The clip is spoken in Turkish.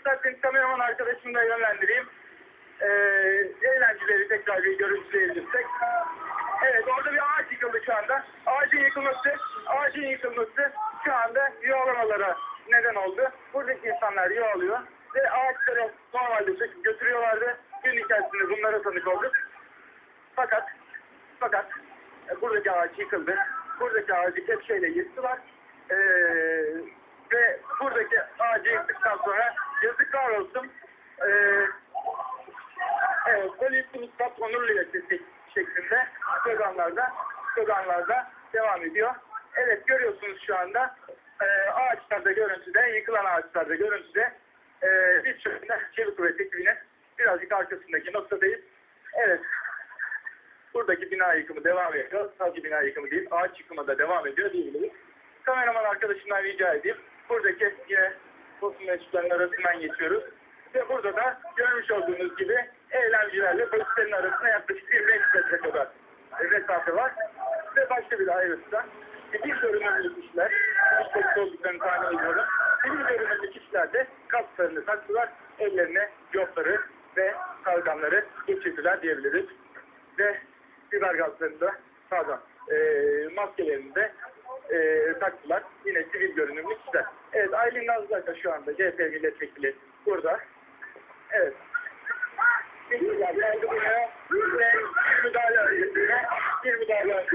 isterseniz kameraman arkadaşımı da yönlendireyim. Ee, eğlenceleri tekrar bir görüntüleyebilirsek. Evet orada bir ağaç yıkıldı şu anda. Ağacın yıkılması, ağacın yıkılması şu anda yuvalamalara neden oldu. Buradaki insanlar yuvalıyor ve ağaçları normalde götürüyorlardı. Gün içerisinde bunlara tanık olduk. Fakat fakat e, buradaki ağaç yıkıldı. Buradaki ağacı kepçeyle yıktılar. Ee, ve buradaki ağacı yıktıktan sonra yazıklar olsun. Ee, evet, polisimiz kat onurlu yaşasın şeklinde sloganlarda, sloganlarda devam ediyor. Evet görüyorsunuz şu anda e, ağaçlarda görüntüde, yıkılan ağaçlarda görüntüde e, biz şu Çevik Kuvvet ekibinin birazcık arkasındaki noktadayız. Evet, Buradaki bina yıkımı devam ediyor. Sadece bina yıkımı değil, ağaç yıkımı da devam ediyor diyebiliriz. Kameraman arkadaşımdan rica edeyim. Buradaki yine basın mensuplarının arasından geçiyoruz. Ve burada da görmüş olduğunuz gibi eylemcilerle polislerin arasında yaklaşık bir 5 metre kadar mesafe var. Ve başka bir ayrıntıda bir görünümlü kişiler, hiç polis olduklarını tahmin ediyorum. Bir görünümlü kişiler de kasklarını taktılar, ellerine yokları ve kalkanları geçirdiler diyebiliriz ve biber gazlarını da pardon e, maskelerini de e, taktılar. Yine sivil görünümlü kişiler. Evet Aylin Nazlıaka şu anda CHP milletvekili burada. Evet. Geldi buraya ve müdahale öncesinde bir müdahale